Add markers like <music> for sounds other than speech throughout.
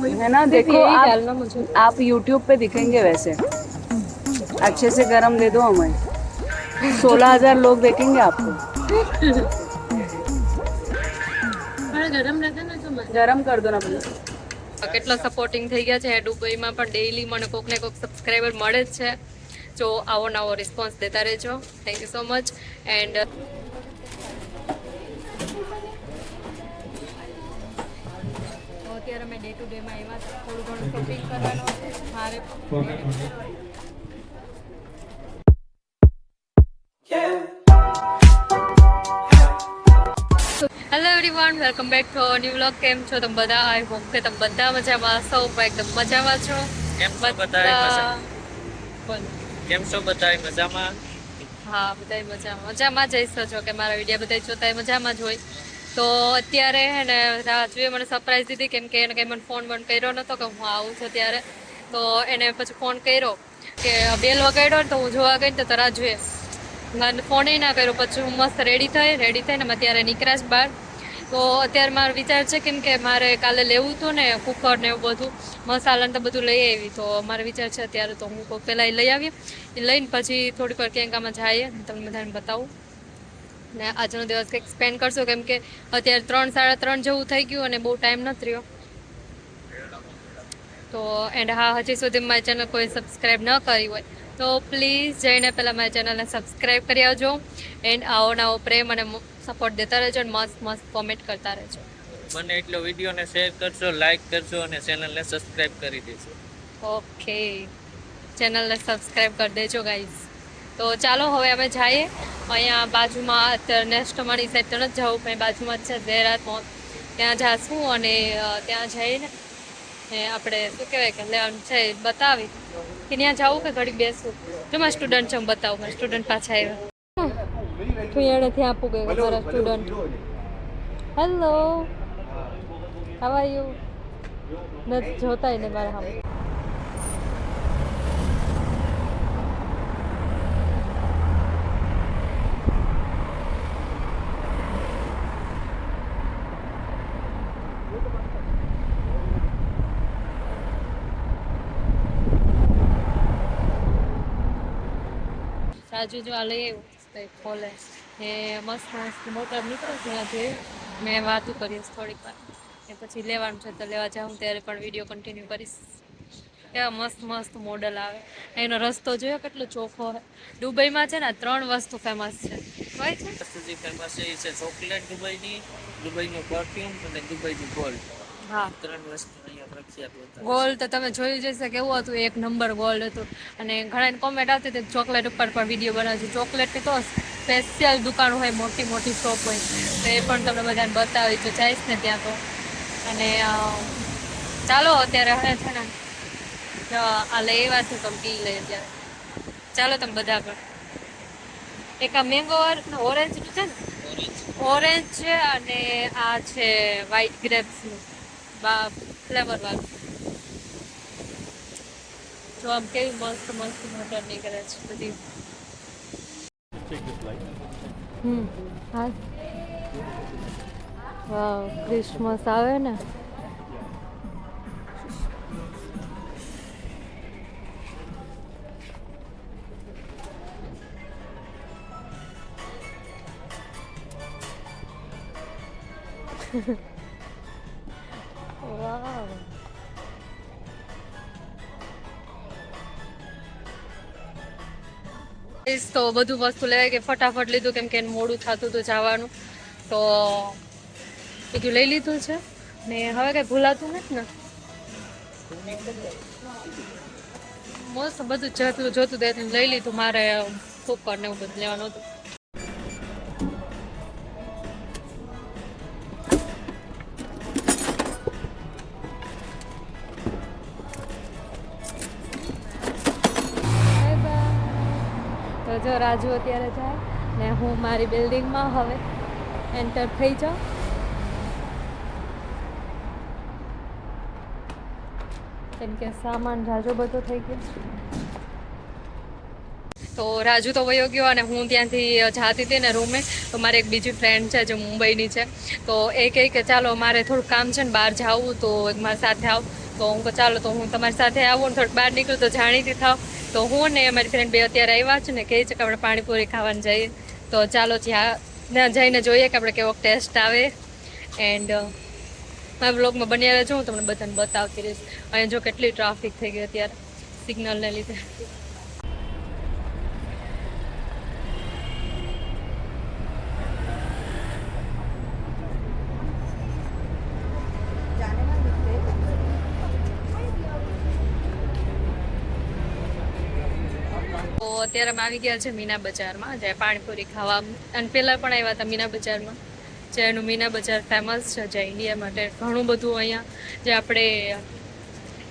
है ना देखो यही आप डालना मुझे आप यूट्यूब पे दिखेंगे वैसे अच्छे से गरम दे दो हमें सोलह हजार लोग देखेंगे आपको गरम रहता ना तो गरम कर दो ना प्लीज કેટલો સપોર્ટિંગ થઈ ગયા છે દુબઈમાં પણ ડેઈલી મને કોક ને કોક સબસ્ક્રાઈબર મળે જ છે જો આવો નવો રિસ્પોન્સ દેતા રહેજો thank you so much and અત્યારે અમે ડે ટુ ડેમાં એવા થોડું ઘણું શોપિંગ કરવાનું છે. મારે hello everyone welcome back to new vlog કેમ છો તમે બધા? આઈ હોપ કે તમે બધા મજામાં સૌ એકદમ મજામાં છો. કેમ છો બધા? કેમ છો બધા મજામાં? હા બધાય મજામાં. મજામાં જઈ શકો છો કે મારા વીડિયો બધા જોતા મજામાં જ હોય. તો અત્યારે હે ને, રાજુએ મને સરપ્રાઈઝ દીધી કેમ કે એને કંઈ મને ફોન બંધ કર્યો નહોતો કે હું આવું છું ત્યારે. તો એને પછી ફોન કર્યો કે બેલ વગાડ્યો ને તો હું જોવા ગઈ ને તો રાજુએ મને ફોન ના કર્યો. પછી હું મસ્ત રેડી થઈ રેડી થઈને મેં ત્યારે નીકળ્યા બહાર. તો અત્યારે મારો વિચાર છે કેમ કે મારે કાલે લેવું હતું ને, કુકર ને એવું બધું, મસાલા ને તો બધું લઈ આવી. તો મારો વિચાર છે અત્યારે તો હું પહેલાં એ લઈ આવીએ. એ લઈને પછી થોડીક વાર ક્યાંક આમાં જઈએ તમને બધાને બતાવું. ને આજનો દિવસ કંઈક સ્પેન્ડ કરશો? કેમ કે અત્યારે ત્રણ સાડા ત્રણ જેવું થઈ ગયું અને બહુ ટાઈમ નથી રહ્યો. તો એન્ડ હા હજી સુધી મારી ચેનલ કોઈ સબસ્ક્રાઈબ ન કરી હોય તો પ્લીઝ જઈને પહેલાં મારી ચેનલને સબસ્ક્રાઈબ કરી આવજો એન્ડ આવો નવો પ્રેમ અને સપોર્ટ દેતા રહેજો અને મસ્ત મસ્ત કોમેન્ટ કરતા રહેજો. બને એટલો વિડીયોને શેર કરજો લાઈક કરજો અને ચેનલને સબસ્ક્રાઈબ કરી દેજો. ઓકે ચેનલને સબસ્ક્રાઈબ કરી દેજો ગાઈઝ તો ચાલો હવે અમે જઈએ. અહીંયા બાજુમાં અત્યારે નેક્સ્ટ અમારી સાઈડ તો નથી જવું પણ બાજુમાં જ છે ઝેરાત મોલ ત્યાં જાશું અને ત્યાં જઈને ને આપણે શું કહેવાય કે લેવાનું છે બતાવી કે ત્યાં જવું કે ઘડી બેસવું? જો મારા સ્ટુડન્ટ છે હું બતાવું મારા સ્ટુડન્ટ પાછા આવ્યા. તું એને ત્યાં આપું ગયું મારા સ્ટુડન્ટ હેલો હાવ યુ નથી જોતાય ને મારા સામે. રાજુ જો આ લઈ આવ્યું ખોલે. એ મસ્ત મસ્ત મોટર નીકળે ત્યાં જોઈ મેં વાતું કરીશ થોડીક વાર. એ પછી લેવાનું છે તો લેવા જાઉં ત્યારે પણ વીડિયો કન્ટિન્યુ કરીશ. કેવા મસ્ત મસ્ત મોડલ આવે. એનો રસ્તો જોયો કેટલો ચોખ્ખો હોય દુબઈમાં છે ને ત્રણ વસ્તુ ફેમસ છે. હોય છે? ફેમસ છે એ છે ચોકલેટ દુબઈની દુબઈનું પરફ્યુમ અને દુબઈનું ગોલ્ડ હા. ત્રણ વસ્તુ ગોલ્ડ તો તમે જોયું જશે કેવું હતું એક નંબર ગોલ્ડ હતું. અને ઘણા કોમેન્ટ આવતી હતી ચોકલેટ ઉપર પણ વીડિયો બનાવજો. ચોકલેટની તો સ્પેશિયલ દુકાન હોય મોટી મોટી શોપ હોય. તો એ પણ તમને બધાને બતાવી તો જઈશ ને ત્યાં તો. અને ચાલો અત્યારે હવે છે ને આ આ લેવા છે તો પી લઈએ ત્યારે. ચાલો તમે બધા પણ એક આ મેંગો ઓરેન્જનું છે ને? ઓરેન્જ ઓરેન્જ છે અને આ છે વ્હાઈટ ગ્રેપ્સનું બા ફ્લેવર વાળું જો આમ કેવી મસ્ત મસ્ત મોટર નીકળે છે બધી. હમ હા. વાવ ક્રિસમસ આવે ને. વાવ <laughs> Guys, તો બધું વસ્તુ લેવાય કે ફટાફટ લીધું કેમ કે મોડું થતું હતું જવાનું. તો બીજું લઈ લીધું છે. ને હવે કઈ ભૂલાતું નથી ને? મસ્ત બધું જતું જોતું તે લઈ લીધું. મારે કુકર ને એવું બધું લેવાનું હતું. તો જો રાજુ અત્યારે જાય ને હું મારી બિલ્ડિંગમાં હવે એન્ટર થઈ જાઉં. કેમ કે સામાન રાજુ બધો થઈ ગયો. તો રાજુ તો વયો ગયો અને હું ત્યાંથી જાતી હતી ને રૂમે, તો મારે એક બીજી ફ્રેન્ડ છે જે મુંબઈની છે. તો એ કહે કે ચાલો મારે થોડું કામ છે ને બહાર જાવું, તો મારી સાથે આવ. તો હું ચાલો તો હું તમારી સાથે આવું ને થોડુંક બહાર નીકળું, તો જાણીતી થાવ. તો હું ને અમારી ફ્રેન્ડ બે અત્યારે આવ્યા છે ને કહે છે કે આપણે પાણીપુરી ખાવાનું જઈએ. તો ચાલો જ્યાં ત્યાં જઈને જોઈએ કે આપણે કેવો ટેસ્ટ આવે. એન્ડ મારા બ્લોગમાં બન્યા રહેજો, હું તમને બધાને બતાવતી રહીશ. અહીંયા જો કેટલી ટ્રાફિક થઈ ગઈ અત્યારે સિગ્નલને લીધે તો અત્યારે આવી ગયા છે મીના બજારમાં જે પાણીપુરી ખાવા. અને પહેલાં પણ આવ્યા હતા મીના બજારમાં જે એનું મીના બજાર ફેમસ છે જે ઇન્ડિયા માટે ઘણું બધું અહીંયા, જે આપણે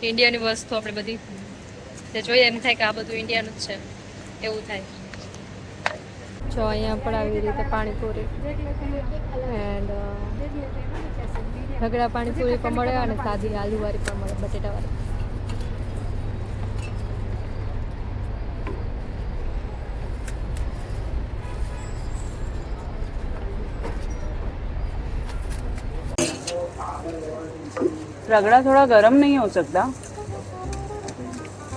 ઇન્ડિયાની વસ્તુ આપણે બધી જે જોઈએ એમ થાય કે આ બધું ઇન્ડિયાનું જ છે, એવું થાય. જો અહીંયા પણ આવી રીતે પાણીપુરી એન્ડ રગડા પાણીપુરી પણ મળે અને સાદી આલુવાળી પણ મળે બટેટાવાળી रगड़ा थोड़ा गर्म नहीं हो सकता।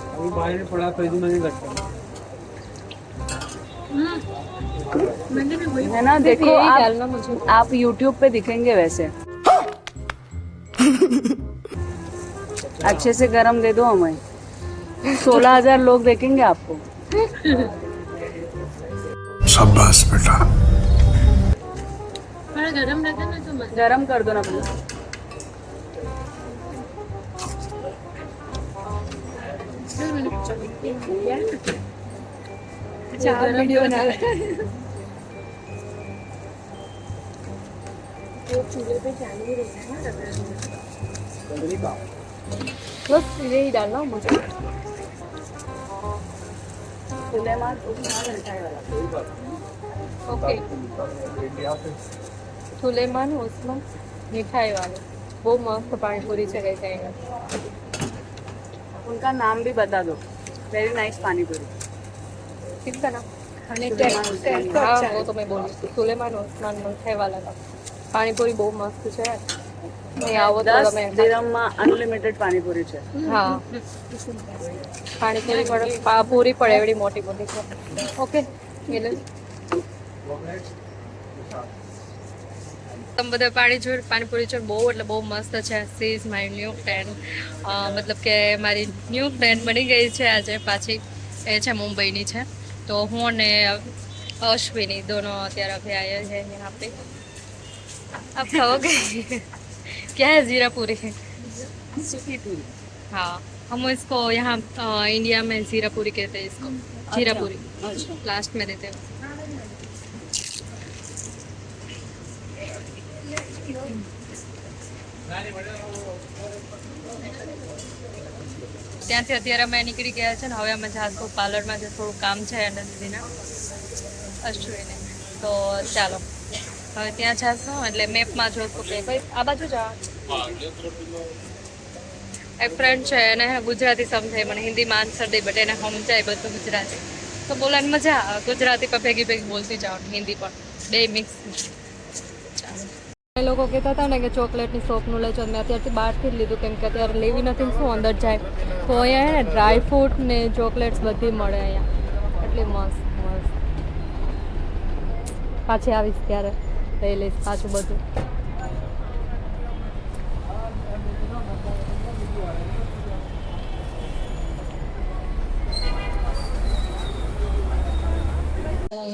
अभी बाहर पड़ा खरीद में नहीं लगता है ना? देखो आप मुझे। आप YouTube पे दिखेंगे वैसे। अच्छे से गरम दे दो हमें। सोलह हज़ार लोग देखेंगे आपको। शाबाश बेटा। गरम कर दो ना प्लीज वीडियो बना बस यही डालना मुझे सुलेमान उस्मान मिठाई वाला ओके સુલેમાન ઓસમાન મીઠાઈ વાળો બહુ મસ્ત પાણીપુરી છે કઈ કઈ उनका नाम भी बता दो વેરી નાઇસ પાણીપુરી ઠીક છે ને? હું તો મેં બોલી પાણીપુરી બહુ મસ્ત છે. અનલિમિટેડ પાણીપુરી છે. હા. પાણીપુરી પણ પૂરી પડે એવડી મોટી મોટી છે. ઓકે એટલે તમે બધા પાણી જોઈ પાણીપુરી છે બહુ એટલે બહુ મસ્ત છે she is my new friend મતલબ કે મારી ન્યૂ ફ્રેન્ડ બની ગઈ છે આજે પાછી એ છે મુંબઈની છે તો હું અને અશ્વિની દોનો અત્યારે અભી આયા है यहाँ पे आप खाओगे क्या है जीरा पूरी सूखी पूरी हाँ हम इसको यहाँ अ, इंडिया में जीरा पूरी कहते हैं इसको जीरा पूरी अच्छा लास्ट में देते हैं ત્યાંથી અત્યારે અમે નીકળી ગયા છે ને હવે અમે જાસુ પાર્લરમાં જે થોડું કામ છે એના દીદીના અશ્વિને. તો ચાલો. હવે ત્યાં જાશું, એટલે મેપમાં જોશું કે ભાઈ, આ બાજુ જાઓ એક ફ્રેન્ડ છે, એને ગુજરાતી સમજાય, મને હિન્દીમાં આન્સર દે બટ એને સમજાય બધું ગુજરાતી. તો બોલવાની મજા આવે. ગુજરાતી પર ભેગી ભેગી બોલતી જાઓ હિન્દી પણ. બે મિક્સ એ લોકો કહેતા હતા ને કે ચોકલેટની શોપનું લેજો મેં અત્યારથી બહારથી જ લીધું. કેમ કે અત્યારે લેવી નથી શું અંદર જાય? તો અહીંયા ને ડ્રાય ને ચોકલેટ્સ બધી મળે અહીંયા. એટલી મસ્ત મસ્ત. પાછી આવીશ ત્યારે. લઈ લઈશ પાછું બધું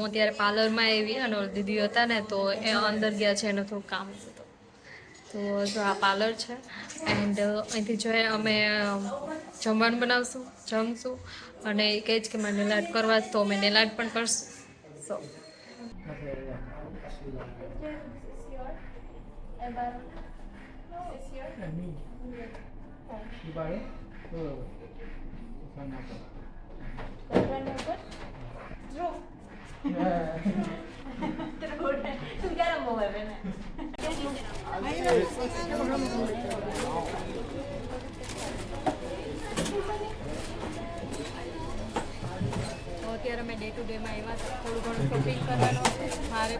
હું અત્યારે પાર્લરમાં આવી અને દીદી હતા ને, તો એ અંદર ગયા છે એનું થોડું કામ. તો જો આ પાર્લર છે એન્ડ અહીંથી જોઈએ અમે જમવાનું બનાવશું, જમશું અને એ કહે છે કે મારે નેલાટ કરવા તો અમે નેલાટ પણ કરશું. સો <laughs> અત્યારે અમે ડે ટુ ડેમાં એવા થોડું ઘણું શોપિંગ કરવાનું મારે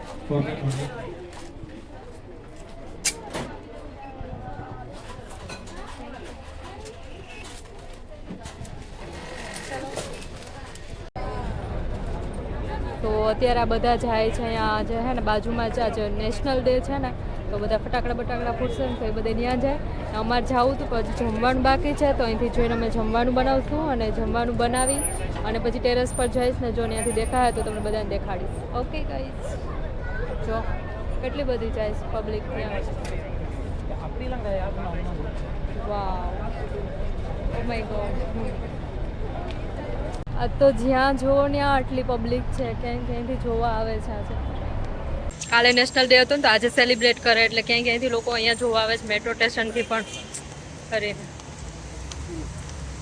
તો અત્યારે આ બધા જાય છે અહીંયા જે છે ને બાજુમાં જ આજે નેશનલ ડે છે ને તો બધા ફટાકડા બટાકડા ફૂટશે ને તો એ બધા ત્યાં જાય. અમારે જવું હતું પછી જમવાનું બાકી છે તો અહીંથી જોઈને અમે જમવાનું બનાવશું અને જમવાનું બનાવી અને પછી ટેરેસ પર જઈશ ને જો ત્યાંથી દેખાય તો તમને બધાને દેખાડીશ. ઓકે કહીશ જો કેટલી બધી જાય છે પબ્લિક ત્યાં. વાવ ઓ માય ગોડ આ તો જ્યાં જોવો ત્યાં આટલી પબ્લિક છે, ક્યાંય ક્યાંયથી જોવા આવે છે આજે કાલે નેશનલ ડે હતો ને તો આજે સેલિબ્રેટ કરે એટલે ક્યાંય ક્યાંયથી લોકો અહીંયા જોવા આવે છે મેટ્રો સ્ટેશનથી પણ. કરીને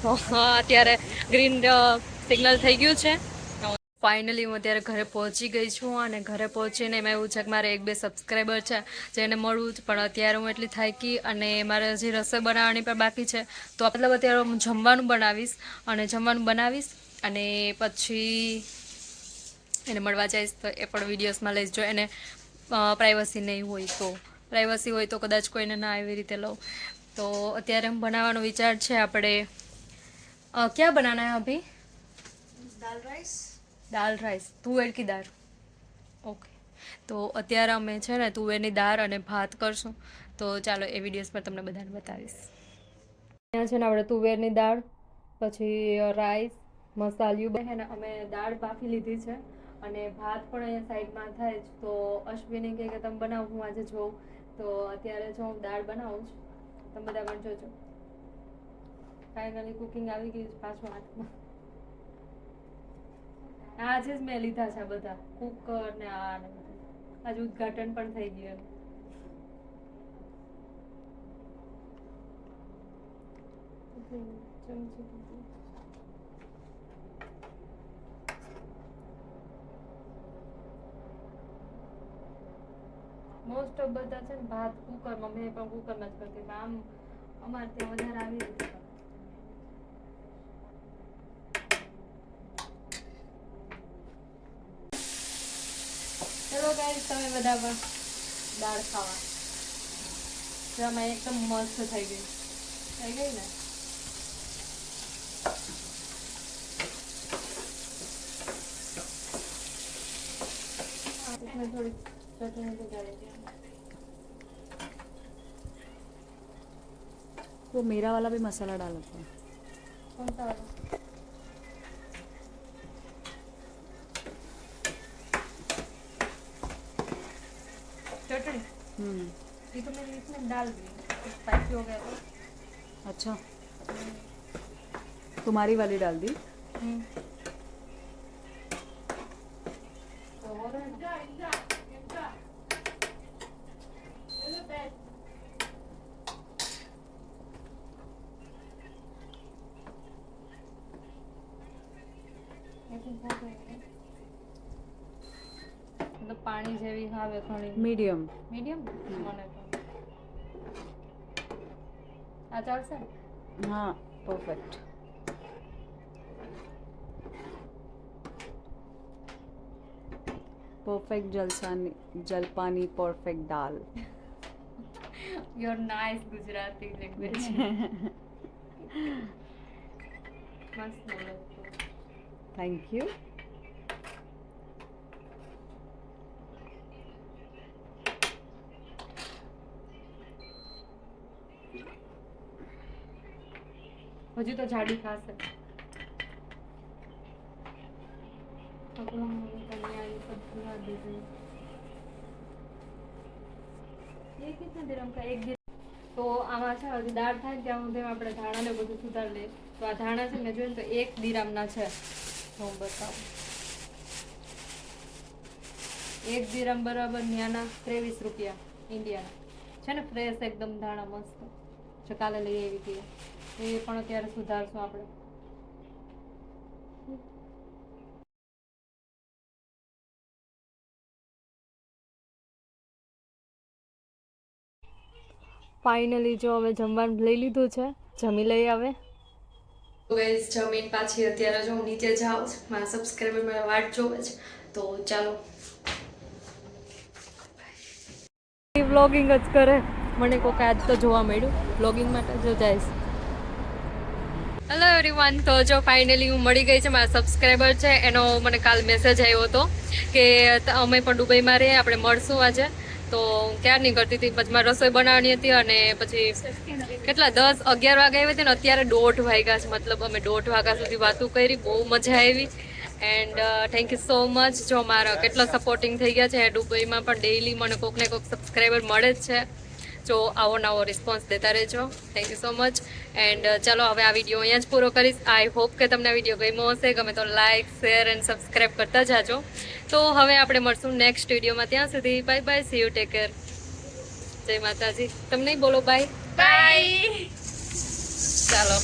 તો અત્યારે ગ્રીન સિગ્નલ થઈ ગયું છે. ફાઇનલી હું અત્યારે ઘરે પહોંચી ગઈ છું અને ઘરે પહોંચીને એમાં એવું છે કે મારે એક બે સબસ્ક્રાઈબર છે જેને મળવું જ પણ અત્યારે હું એટલી થાકી અને મારે હજી રસોઈ બનાવવાની પણ બાકી છે. તો મતલબ અત્યારે હું જમવાનું બનાવીશ અને જમવાનું બનાવીશ. અને પછી એને મળવા જઈશ તો એ પણ વિડીયોઝમાં લઈશ. જો એને પ્રાઇવસી નહીં હોય તો. પ્રાઇવસી હોય તો કદાચ કોઈને ના એવી રીતે લઉં. તો અત્યારે હું બનાવવાનો વિચાર છે આપણે. ક્યાં બનાના હે અભી? દાલ રાઈસ દાલ રાઈસ તુવેર કી દાળ. ઓકે તો અત્યારે અમે છે ને તુવેરની દાળ અને ભાત કરશું. તો ચાલો એ વિડીયોઝ પર તમને બધાને બતાવીશ. ત્યાં છે ને આપણે તુવેરની દાળ પછી રાઈસ મસાલિયું બહેન અમે દાળ બાફી લીધી છે અને ભાત પણ અહીંયા સાઈડમાં થાય જ. તો અશ્વિની કહે કે તમે બનાવો, હું આજે જોઉં. તો અત્યારે જો હું દાળ બનાવું છું. તમે બધા પણ જોજો. ફાઇનલી કુકિંગ આવી ગયું પાછું હાથમાં. આજે જ મેં લીધા છે બધા. કુકર ને આ ને આજે ઉદઘાટન પણ થઈ ગયું ચમચી દીધી. મોસ્ટ ઓફ બધા છે ને ભાત કુકરમાં મેં પણ કુકરમાં જ કરતી. આમ અમારે ત્યાં વધારે આવી રીતે ચલો ગાઈસ તમે બધા દાળ ખાવા. જમા એકદમ મસ્ત થઈ ગઈ. થઈ ગઈ ને? થોડી वो मेरा वाला भी मसाला डाला था कौन सा वाला? चटनी? हम्म। ये तो मैंने इसमें डाल दी स्पाइसी हो गया तो। अच्छा। तुम्हारी वाली डाल दी। हम्म। મતલબ પાણી જેવી આવે ઘણી. મીડિયમ. મીડિયમ? મને આ ચાલશે? હા પરફેક્ટ પરફેક્ટ જલસાની જલપાની perfect dal. Your nice Gujarati language <laughs> મસ્ત થેન્ક યુ હજુ તો જાડી ખાશે. તો આમાં છે, હજી દાળ થાય ત્યાં સુધી આપણે ધાણાને બધું સુધાર લઈએ તો આ ધાણા છે મેં જોયું તો એક દિરામના છે. તો હું બતાવું. એક દિરામ બરાબર ન્યાના ત્રેવીસ રૂપિયા, ઇન્ડિયાના. છે ને ફ્રેશ એકદમ ધાણા મસ્ત. જો કાલે લઈ આવી હતી. એ પણ અત્યારે સુધારશું આપણે. ફાઇનલી જો હવે જમવાનું લઈ લીધું છે, જમી લઈ આવે ગાઈઝ જમીન પાછી અત્યારે જો હું નીચે જાઉં છું, મારા સબસ્ક્રાઈબર મારા વાટ જોવે છે, તો ચાલો. વ્લોગિંગ જ કરે. મને કોક આજ તો જોવા મળ્યું. વ્લોગિંગ માટે જો જઈશ હેલો એવરીવન તો જો ફાઇનલી હું મળી ગઈ છે, મારા સબસ્ક્રાઈબર છે. એનો મને કાલ મેસેજ આવ્યો હતો કે, અમે પણ દુબઈમાં રહીએ, આપણે મળશું આજે. તો ક્યાં નીકળતી હતી? પછી મારે રસોઈ બનાવવાની હતી અને પછી કેટલા? દસ, અગિયાર વાગે આવી હતી ને અત્યારે દોઢ વાગ્યા છે. મતલબ અમે દોઢ વાગ્યા સુધી વાતો કરી, બહુ મજા આવી. And thank you so much જો મારા કેટલો સપોર્ટિંગ થઈ ગયા છે દુબઈમાં પણ ડેઈલી મને કોઈક ને કોઈક સબસ્ક્રાઈબર મળે જ છે. જો આવો નવો રિસ્પોન્સ દેતા રહેજો. Thank you so much and ચાલો હવે આ વીડિયો અહીંયા જ પૂરો કરીશ. આઈ હોપ કે તમને આ વીડિયો ગમ્યો હશે. ગમે તો લાઇક શેર એન્ડ સબસ્ક્રાઈબ કરતા જાજો. તો હવે આપણે મળશું નેક્સ્ટ વિડીયોમાં ત્યાં સુધી bye bye see you take care જય માતાજી. તમને બોલો બાય બાય ચાલો.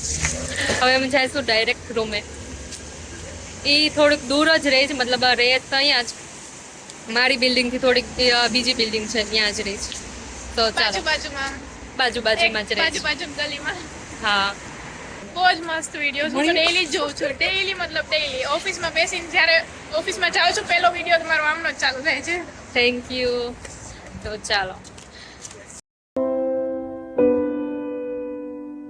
હવે અમે જઈશું ડાયરેક્ટ રૂમે એ. થોડુંક દૂર જ રહે છે. મતલબ રહે તો અહીંયા જ. મારી બિલ્ડિંગથી થોડીક બીજી બિલ્ડિંગ છે. ત્યાં જ રહે છે. તો બાજુ ચાલો. બાજુમાં બાજુ બાજુમાં જ રહે બાજુ બાજુ ગલીમાં. હા. બહુ જ મસ્ત વીડિયો હું ડેઈલી જોઉં છું. ડેઈલી મતલબ ડેઈલી ઓફિસમાં બેસીને જ્યારે ઓફિસમાં જાઉં છું પહેલો વીડિયો તમારો આમનો જ ચાલુ થાય છે. થેન્ક યુ તો ચાલો.